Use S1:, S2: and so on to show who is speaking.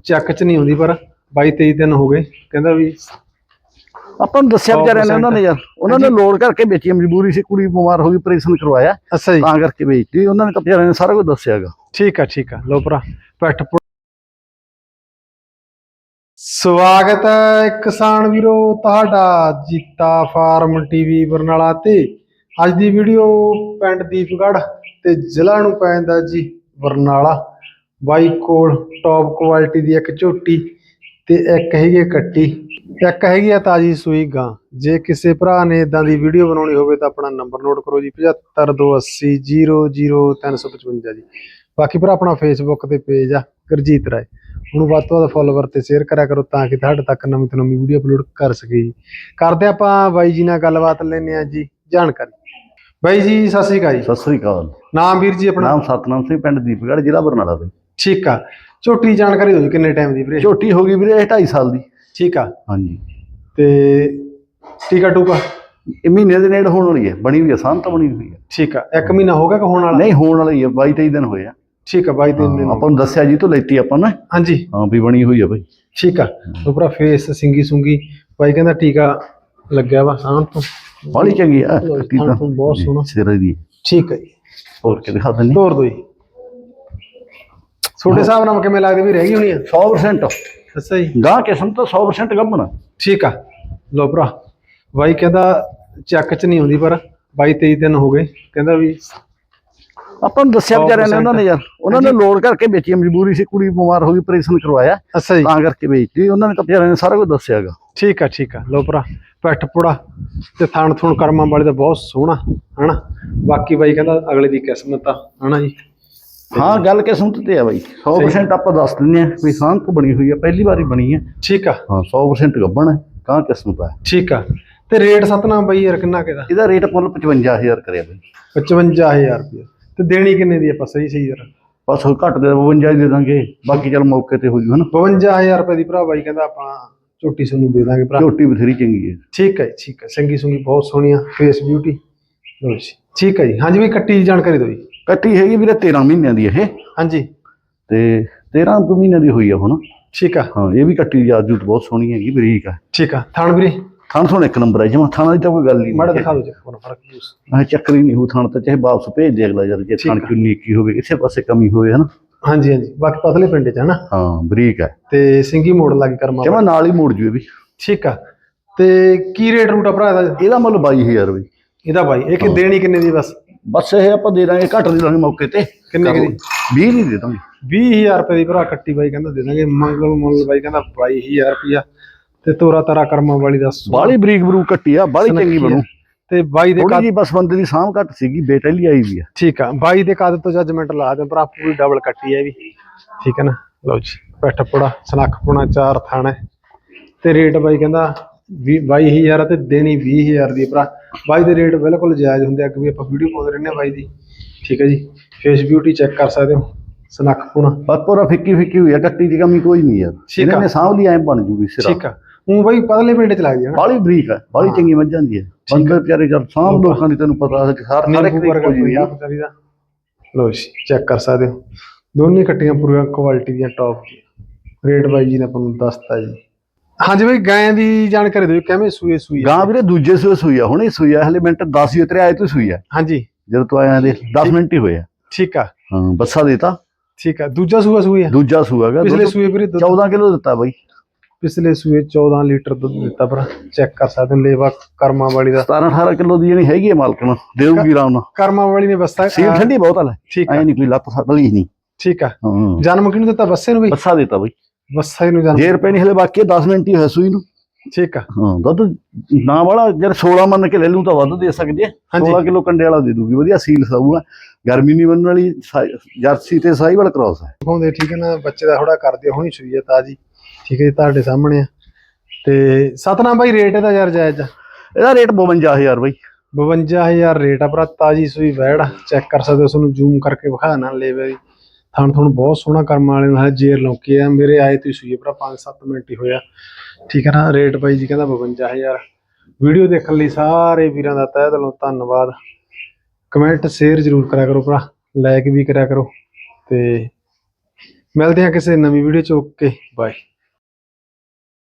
S1: ਚੱਕ ਚ ਨਹੀਂ ਆਉਂਦੀ ਪਰ 22 23 ਦਿਨ ਹੋ ਗਏ ਕਹਿੰਦਾ ਵੀ
S2: ਆਪਾਂ ਨੂੰ ਦੱਸਿਆ ਵਿਚਾਰਿਆਂ ਨੇ ਉਹਨਾਂ ਨੇ ਯਾਰ ਉਹਨਾਂ ਨੇ ਲੋਡ ਕਰਕੇ ਵੇਚੀ ਮਜਬੂਰੀ ਸੀ ਕੁੜੀ ਬਿਮਾਰ ਹੋ ਗਈ ਆਪਰੇਸ਼ਨ ਕਰਵਾਇਆ
S1: ਅੱਛਾ ਜੀ।
S2: ਤਾਂ ਕਰਕੇ ਵੇਚਤੀ ਉਹਨਾਂ ਨੇ ਤਾਂ ਵਿਚਾਰਿਆਂ ਨੇ ਸਾਰਾ ਕੁਝ ਦੱਸਿਆਗਾ
S1: ਠੀਕ ਆ ਠੀਕ ਆ ਲੋ ਭਰਾ ਪੈਠ ਪੁ- ਸਵਾਗਤ ਹੈ ਕਿਸਾਨ ਵੀਰੋ ਤੁਹਾਡਾ ਜੀਤਾ ਫਾਰਮ ਟੀਵੀ ਬਰਨਾਲਾ ਤੇ। ਅੱਜ ਦੀ ਵੀਡੀਓ ਪਿੰਡ ਦੀਪਗੜ੍ਹ ਤੇ ਜ਼ਿਲ੍ਹਾ ਨੂੰ ਪੈਂਦਾ ਜੀ ਬਰਨਾਲਾ। ਬਾਈ ਕੋਲ ਟੌਪ ਕੁਆਲਿਟੀ ਦੀ ਇੱਕ ਝੋਟੀ ਤੇ ਇੱਕ ਹੈਗੀ ਹੈ ਕੱਟੀ। ਇੱਕ ਹੈਗੀ ਆ ਤਾਜੀ ਸੂਈ ਗਾਂ। ਜੇ ਕਿਸੇ ਭਰਾ ਨੇ ਇਦਾਂ ਦੀ ਵੀਡੀਓ ਬਣਾਉਣੀ ਹੋਵੇ ਤਾਂ ਆਪਣਾ ਨੰਬਰ ਨੋਟ ਕਰੋ ਜੀ 7528000355 ਜੀ। ਬਾਕੀ ਭਰਾ ਆਪਣਾ ਫੇਸਬੁੱਕ ਤੇ ਪੇਜ ਆ ਗੁਰਜੀਤ ਰਾਏ। ਉਹਨੂੰ ਵੱਧ ਤੋਂ ਵੱਧ ਫੋਲੋਵਰ ਤੇ ਸ਼ੇਅਰ ਕਰਿਆ ਕਰੋ ਤਾਂ ਕਿ ਤੁਹਾਡੇ ਤੱਕ ਨਵੀਂ ਤੋਂ ਨਵੀਂ ਵੀਡੀਓ ਅਪਲੋਡ ਕਰ ਸਕੀਏ ਜੀ। ਕਰਦੇ ਆਪਾਂ ਬਾਈ ਜੀ ਨਾਲ ਗੱਲਬਾਤ ਲੈਣੇ ਆ ਜੀ ਜਾਣਕਾਰੀ। ਬਾਈ ਜੀ ਸਤਿ ਸ਼੍ਰੀ ਅਕਾਲ ਜੀ।
S2: ਸਤਿ ਸ੍ਰੀ ਅਕਾਲ।
S1: ਨਾਮ ਵੀਰ ਜੀ ਆਪਣਾ।
S2: ਨਾਮ ਸਤਨਾਮ ਸਿੰਘ ਪਿੰਡ ਦੀਪਗੜ੍ਹ ਜ਼ਿਲ੍ਹਾ ਬਰਨਾਲਾ ਦੇ
S1: ਠੀਕ ਆ। ਝੋਟੀ ਦੀ ਜਾਣਕਾਰੀ ਦਿਓ ਜੀ ਕਿੰਨੇ ਟਾਈਮ ਦੀ ਵੀਰੇ?
S2: ਝੋਟੀ ਹੋ ਗਈ ਵੀਰੇ 2.5 ਸਾਲ ਦੀ।
S1: ਠੀਕ ਆ।
S2: ਹਾਂਜੀ।
S1: ਤੇ ਟੀਕਾ ਟੂਕਾ?
S2: ਇਹ ਮਹੀਨੇ ਦੇ ਨੇੜੇ ਹੋਣ ਵਾਲੀ ਹੈ ਬਣੀ ਹੈ ਸਾਂਭ ਤਾਂ ਬਣੀ ਹੋਈ ਹੈ।
S1: ਠੀਕ ਆ। ਇੱਕ ਮਹੀਨਾ ਹੋ ਗਿਆ ਕਿ ਹੋਣ ਵਾਲਾ?
S2: ਨਹੀਂ ਹੋਣ ਵਾਲੀ ਹੈ 22 23 ਦਿਨ ਹੋਏ ਆ।
S1: ਠੀਕ ਆ ਬਾਈ ਦਿਨ ਦਿਨ
S2: ਆਪਾਂ ਨੂੰ ਦੱਸਿਆ ਜੀ ਤੋਂ ਲੈਤੀ ਆਪਾਂ ਨੇ।
S1: ਹਾਂਜੀ।
S2: ਹਾਂ ਵੀ ਬਣੀ ਹੋਈ ਹੈ ਬਈ।
S1: ਠੀਕ ਆ। ਉਪਰਾ ਫੇਸ ਸਿੰਗੀ ਸੁੰਗੀ ਬਾਈ ਕਹਿੰਦਾ ਟੀਕਾ ਲੱਗਿਆ ਵਾ ਸਾਂ ਤੋਂ।
S2: ਬਾਲੀ ਚੰਗੀ ਆ
S1: ਲਓ ਜੀ, ਬਹੁਤ ਸੋਹਣਾ।
S2: ਸਿਰ ਦੀ।
S1: ਠੀਕ ਹੈ ਜੀ।
S2: ਹੋਰ ਕਿਤੇ ਹੱਥ ਨਹੀਂ?
S1: ਤੋਰ ਦੋ ਜੀ। ਛੋਟੇ ਹਿਸਾਬ ਨਾਲ ਕਿਵੇਂ ਲੱਗਦੇ ਵੀ ਰਹਿ ਗਈ ਹੋਣੀ ਆ?
S2: 100%
S1: ਅੱਛਾ ਜੀ।
S2: ਗਾਂ ਕਿਸਮ ਤਾਂ 100% ਗੱਭਣਾ।
S1: ਠੀਕ ਆ। ਲੋ ਭਰਾ ਬਾਈ ਕਹਿੰਦਾ ਚੱਕ ਚ ਨਹੀਂ ਆਉਂਦੀ ਪਰ 22 23 ਦਿਨ ਹੋ ਗਏ। ਕਹਿੰਦਾ ਵੀ
S2: ਆਪਾਂ ਨੂੰ ਦੱਸਿਆ ਵਿਚਾਰਿਆਂ ਨੇ ਉਹਨਾਂ ਨੇ ਯਾਰ ਉਹਨਾਂ ਨੇ ਲੋਡ ਕਰਕੇ ਵੇਚੀ ਮਜਬੂਰੀ ਸੀ ਕੁੜੀ ਬਿਮਾਰ ਹੋ ਗਈ ਆਪਰੇਸ਼ਨ ਕਰਵਾਇਆ।
S1: ਅੱਛਾ ਜੀ।
S2: ਤਾਂ ਕਰਕੇ ਵੇਚਤੀ ਉਹਨਾਂ ਨੇ ਤਾਂ ਵਿਚਾਰਿਆਂ ਨੇ ਸਾਰਾ ਕੁਝ ਦੱਸਿਆਗਾ
S1: ਠੀਕ ਆ ਠੀਕ ਆ। ਲੋ ਭਰਾ ਪੈਠ ਪੁੜਾ ਤੇ ਥਣ ਥੁਣ ਕਰਮਾਂ ਵਾਲੇ ਦਾ ਬਹੁਤ ਸੋਹਣਾ ਹਨਾ? ਬਾਕੀ ਬਾਈ ਕਹਿੰਦਾ ਅਗਲੇ ਦੀ ਕਿਸਮਤ ਆ ਹਨਾ ਜੀ?
S2: ਹਾਂ ਗੱਲ ਕਿਸਮਤ ਤੇ ਆ ਬਾਈ? 100% ਆਪਾਂ ਦੱਸ ਦਿੰਦੇ ਆ ਵੀ ਤੋਂ ਬਣੀ ਹੋਈ ਆ ਪਹਿਲੀ ਵਾਰੀ ਬਣੀ ਹੈ
S1: ਠੀਕ ਆ।
S2: ਹਾਂ 100% ਗੱਭਣ ਹੈ ਕਾਂ ਕਿਸਮਤ ਹੈ
S1: ਠੀਕ ਆ। ਤੇ ਰੇਟ ਸਤਨਾਮ ਬਾਈ ਯਾਰ ਕਿੰਨਾ ਕਿਦਾ
S2: ਇਹਦਾ? ਰੇਟ ਮੁੱਲ 55000 ਕਰਿਆ ਬਾਈ।
S1: 55000 ਰੁਪਏ ਤੇ ਦੇਣੀ ਕਿੰਨੇ ਦੀ ਆਪਾਂ? ਸਹੀ ਸਹੀ ਯਾਰ
S2: ਬਸ ਉਹ ਘੱਟ ਦੇ 52 ਹੀ ਦੇ ਦਾਂਗੇ। ਬਾਕੀ ਚੱਲ ਮੌਕੇ ਤੇ ਹੋ ਜੂ ਹਨਾ
S1: 52000 ਰੁਪਏ ਦੀ ਭਰਾ ਬਾਈ ਕਹਿੰਦਾ ਆਪਾਂ ਝੋਟੀ ਸਾਨੂੰ ਦੇ ਦਾਂਗੇ ਭਰਾ।
S2: ਝੋਟੀ ਬਥੇਰੀ ਚੰਗੀ ਹੈ।
S1: ਠੀਕ ਹੈ ਠੀਕ ਹੈ ਸੰਗੀ ਸੁੰਗੀ ਬਹੁਤ ਸੋਹਣੀ ਆ ਫੇਸ ਬਿਊਟੀ ਜੀ ਠੀਕ ਹੈ ਜੀ। ਹਾਂਜੀ ਵੀ ਕੱਟੀ ਦੀ ਜਾਣਕਾਰੀ ਦਿਓ ਜੀ।
S2: ਕੱਟੀ ਹੈਗੀ ਵੀਰੇ 13 ਮਹੀਨਿਆਂ ਦੀ ਇਹ।
S1: ਹਾਂਜੀ।
S2: ਤੇ 13 ਕੁ ਮਹੀਨਿਆਂ ਦੀ ਹੋਈ ਆ ਹੁਣ।
S1: ਠੀਕ ਆ।
S2: ਹਾਂ ਇਹ ਵੀ ਕੱਟੀ ਦੀ ਆਜੂਤ ਬਹੁਤ ਸੋਹਣੀ ਹੈਗੀ ਬਰੀਕ ਹੈ
S1: ਠੀਕ ਆ। ਥਾਣ ਵੀਰੇ?
S2: ਥਣ ਸੁਣ ਇੱਕ ਨੰਬਰ ਹੈ ਜਮਾ ਥਾਣਾ ਦੀ ਤਾਂ ਕੋਈ ਗੱਲ ਨਹੀਂ
S1: ਮਾੜਾ ਦਿਖਾ ਦਿਓ ਜੀ ਫੋਨ ਫ਼ਰਕ ਪੂਸ
S2: ਮੈਂ ਚੱਕਰ ਹੀ ਨਹੀਂ ਹੋ ਥਣ ਤਾਂ ਚਾਹੇ ਵਾਪਸ ਭੇਜ ਦੇ ਅਗਲਾ ਯਾਰ ਜੇ ਥਣ
S1: ਆ।
S2: ਕਿਉਂ ਨੀਕੀ ਹੋਵੇ ਕਿਸੇ ਪਾਸੇ ਕਮੀ ਹੋਵੇ ਹਨਾ।
S1: ਹਾਂਜੀ ਹਾਂਜੀ। ਬਾਕੀ ਪਤਲੇ ਪਿੰਡ ਚ ਹਨਾ
S2: ਹਾਂ ਬਰੀਕ ਹੈ
S1: ਤੇ ਸਿੰਗੀ ਮੋੜ ਲੱਗੀ ਕਰਮਾ
S2: ਜਮਾ ਨਾਲ ਹੀ ਮੋੜ ਜੂ ਇਹ ਵੀ।
S1: ਠੀਕ ਆ। ਤੇ ਕੀ ਰੇਟ ਰੂਟ ਆ ਭਰਾ ਇਹਦਾ?
S2: ਇਹਦਾ ਮੁੱਲ 22000 ਬਈ।
S1: ਇਹਦਾ ਬਾਈ ਇਹ ਕਿ ਦੇਣੀ ਕਿੰਨੇ ਦੀ ਆ ਬਸ?
S2: ਬਸ ਇਹ ਆਪਾਂ ਦੇ ਦਾਂਗੇ ਘੱਟ ਦੇ ਦਾਂਗੇ ਮੌਕੇ ਤੇ।
S1: ਕਿੰਨੇ ਦੀ?
S2: 20 ਨਹੀਂ ਦੇ ਦਾਂਗੇ।
S1: 20000 ਰੁਪਏ ਦੀ ਭਰਾ ਕੱਟੀ ਬਾਈ ਕਹਿੰਦਾ ਦੇ ਦਾਂਗੇ। ਮੰਗਲ ਮੁੱਲ ਬਾਈ ਕਹਿੰਦਾ 22000 ਰੁਪਿਆ ਤੇ ਤੋਰਾ ਤਾਰਾ ਕਰਮਾਂ ਵਾਲੀ ਦਾ
S2: ਬਾਲੀ ਬਰੀਕ ਬਰੂ ਕੱਟੀ ਆ ਬਾਲੀ ਚੰਗੀ
S1: ਆ।
S2: ਬਣੂ।
S1: ਤੇ ਬਾਈ ਦੇ ਕੱਦ
S2: ਜੀ ਬਸ ਬੰਦੇ ਦੀ ਸਾਂਭ ਘੱਟ ਸੀਗੀ ਬੇਟੇ ਲਈ ਆਈ ਵੀ ਆ।
S1: ਠੀਕ ਆ। ਬਾਈ ਦੇ ਕੱਦ ਤੋਂ ਜੱਜਮੈਂਟ ਲਾ ਦੇ ਭਰਾ ਪੂਰੀ ਡਬਲ ਕੱਟੀ ਇਹ ਵੀ। ਠੀਕ ਹੈ ਨਾ? ਲਓ ਜੀ ਪੈਠ ਪੁੜਾ ਸਨੱਖ ਪੁਣਾ ਚਾਰ ਥਾਣਾ। ਤੇ ਰੇਟ ਬਾਈ ਕਹਿੰਦਾ 22000 ਆ ਤੇ ਦੇਣੀ 20000 ਦੀ ਆ ਭਰਾ। ਬਾਈ ਦੇ ਰੇਟ ਬਿਲਕੁਲ ਜਾਇਜ਼ ਹੁੰਦੇ ਆ ਕਿ ਵੀ ਆਪਾਂ ਵੀਡੀਓ ਪਾਉਂਦੇ ਰਹਿੰਦੇ ਆ ਬਾਈ ਦੀ। ਠੀਕ ਹੈ ਜੀ? ਫੇਸ ਬਿਊਟੀ ਚੈੱਕ ਕਰ ਸਕਦੇ ਹੋ ਸਨੱਖ ਪੁਣਾ।
S2: ਬਸ ਪੂਰਾ ਫਿੱਕੀ ਫਿੱਕੀ ਹੋਈ ਆ ਕੱਟੀ ਦੀ ਕਮੀ ਕੋਈ ਨਹੀਂ ਯਾਰ
S1: ਠੀਕ
S2: ਇਹਨਾਂ
S1: ਆ।
S2: ਨੇ ਸਾਂਭ ਲਈ ਐ ਬਣ ਜੂਗੀ ਸਿਰਾ।
S1: ਠੀਕ ਆ। ਉਹ ਬਾਈ ਪਤਲੇ ਪਿੰਡ ਚ ਲੱਗਦੀ ਹੈ ਨਾ।
S2: ਬਾਲੀ ਬਰੀਕ ਆ ਬਾਲੀ ਚੰਗੀ ਮੱਝ ਜਾਂਦੀ ਹੈ ਬੰਦੇ ਵਿਚਾਰੇ ਜਦ ਸਾਂਭ ਲੋਕਾਂ ਦੀ ਤੈਨੂੰ ਪਤਾ ਹੈ ਕਿ ਹਰ ਹਰ ਇੱਕ
S1: ਨਿੰਬੂ
S2: ਦੀ
S1: ਵਰਗਾ
S2: ਕੋਈ ਨਹੀਂ। ਆ
S1: ਵਿਚਾਰੀ ਦਾ। ਲਓ ਜੀ ਚੈੱਕ ਕਰ ਸਕਦੇ ਹੋ। ਦੋਨੇ ਕੱਟੀਆਂ ਪੂਰੀਆਂ ਕੁਆਲਿਟੀ ਦੀਆਂ ਟੌਪ ਰੇਟ ਬਾਈ ਜੀ ਨੇ ਆਪਾਂ ਨੂੰ ਦੱਸਤਾ ਜੀ। ਹਾਂਜੀ ਬਾਈ ਗਾਂ ਦੀ ਜਾਣਕਾਰੀ ਦਿਓ ਕਿਵੇਂ ਸੂਏ ਸੂਈ ਆ?
S2: ਗਾਂ ਵੀਰੇ ਦੂਜੇ ਸੂਏ ਸੂਈ ਆ ਹੁਣੇ ਸੂਈ ਆ ਹਲੇ ਮਿੰਟ 10 ਹੀ ਤੇਰੇ ਆਏ ਤੂੰ ਸੂਈ ਆ।
S1: ਹਾਂਜੀ।
S2: ਜਦੋਂ ਤੂੰ ਆਇਆ ਦੇ 10 ਮਿੰਟ ਹੀ ਹੋਏ ਆ।
S1: ਠੀਕ ਆ।
S2: ਹਾਂ ਬੱਸਾ ਦੇਤਾ
S1: ਠੀਕ ਆ। ਦੂਜਾ ਸੂਆ ਸੂਈ ਆ?
S2: ਦੂਜਾ ਸੂਆ ਗਾ
S1: ਪਿਛਲੇ ਸੂਏ ਵੀਰੇ ਦੁੱਧ
S2: 14 ਕਿਲੋ ਦਿੱਤਾ ਬਾਈ।
S1: ਪਿਛਲੇ ਸੂਏ 14 ਲੀਟਰ ਦੁੱਧ ਦਿੱਤਾ ਪਰ ਚੈੱਕ ਕਰ ਸਕਦੇ ਹੋ ਲੇਵਾ ਕਰਮਾ ਵਾਲੀ ਦਾ।
S2: 17 18 ਕਿਲੋ ਦੀ ਜਿਹੜੀ ਹੈਗੀ ਹੈ ਮਾਲਕਣ ਦੇਊਗੀ ਆਰਾਮ ਨਾਲ।
S1: ਕਰਮਾ ਵਾਲੀ ਨੇ ਬਸਤਾ
S2: ਸੀਲ ਠੰਡੀ ਬਹੁਤ ਆ ਲੈ।
S1: ਠੀਕ ਆ।
S2: ਐ ਨਹੀਂ ਕੋਈ ਲੱਤ ਫੜਲੀ ਨਹੀਂ
S1: ਠੀਕ ਆ।
S2: ਹਾਂ।
S1: ਜਨਮ ਕਿਹਨੂੰ ਦਿੱਤਾ? ਬੱਸੇ ਨੂੰ ਬਈ?
S2: ਬੱਸਾ ਦਿੱਤਾ ਬਾਈ।
S1: ਬੱਸਾ ਨੂੰ ਜਨਮ
S2: ਜੇ ਰੁਪਏ ਨਹੀਂ ਹਲੇ ਬਾਕੀ 10 ਮਿੰਟ ਹੀ ਹੋਇਆ ਸੂਈ ਨੂੰ।
S1: ਠੀਕ ਆ।
S2: ਹਾਂ ਦੁੱਧ ਨਾ ਵਾਲਾ ਜਦ 16 ਮੰਨ ਕੇ ਲੈ ਲੂੰ ਤਾਂ ਵੱਧ ਦੇ ਸਕਦੇ ਆ।
S1: ਹਾਂਜੀ।
S2: 16 ਕਿਲੋ ਕੰਡੇ ਵਾਲਾ ਦੇ ਦੂਗੀ ਵਧੀਆ ਸੀਲ ਸਾਊਗਾ। ਗਰਮੀ ਨਹੀਂ ਮੰਨਣ ਵਾਲੀ ਜਰਸੀ ਤੇ ਸਾਈਵਾਲ ਕ੍ਰਾਸ ਹੈ
S1: ਦਿਖਾਉਂਦੇ ਠੀਕ ਹੈ ਨਾ ਬੱਚੇ ਦਾ ਥੋੜਾ ਕਰਦੇ ਹੁਣੀ ਸੂਈ ਹੈ ਤਾਜੀ। ਠੀਕ ਹੈ ਤੁਹਾਡੇ ਸਾਹਮਣੇ ਆ। ਤੇ ਸਤਨਾਮ ਬਾਈ ਰੇਟ ਇਹਦਾ ਯਾਰ ਜਾਇਜ਼ ਆ?
S2: ਇਹਦਾ ਰੇਟ 52000 ਬਾਈ।
S1: 52000 ਰੇਟ ਆ ਭਰਾ ਤਾਜੀ ਸੂਈ ਵੈੜ ਚੈੱਕ ਕਰ ਸਕਦੇ ਹੋ ਤੁਹਾਨੂੰ ਜ਼ੂਮ ਕਰਕੇ ਵਿਖਾ ਨਾ ਲੇਵੇ ਦੀ ਥਣ ਥਣ ਬਹੁਤ ਸੋਹਣਾ ਕਰਮ ਵਾਲੇ ਨਾਲ ਹੈ ਜੇਰ ਲੌਕੀ ਆ। ਮੇਰੇ ਆਏ ਤੁਸੀਂ ਸੂਈ ਆ ਭਰਾ 5-7 ਮਿੰਟ ਹੀ ਹੋਇਆ। ਠੀਕ ਹੈ ਨਾ? ਰੇਟ ਬਾਈ ਜੀ ਕਹਿੰਦਾ 52000 ਵੀਡੀਓ ਦੇਖਣ ਲਈ ਸਾਰੇ ਵੀਰਾਂ ਦਾ ਤਹਿ ਦਿਲੋਂ ਧੰਨਵਾਦ। ਕਮੈਂਟ ਸ਼ੇਅਰ ਜ਼ਰੂਰ ਕਰਿਆ ਕਰੋ ਭਰਾ। ਲਾਈਕ ਵੀ ਕਰਿਆ ਕਰੋ। ਤੇ ਮਿਲਦੇ ਹਾਂ ਕਿਸੇ ਨਵੀਂ ਵੀਡੀਓ ਚ। Okay, bye.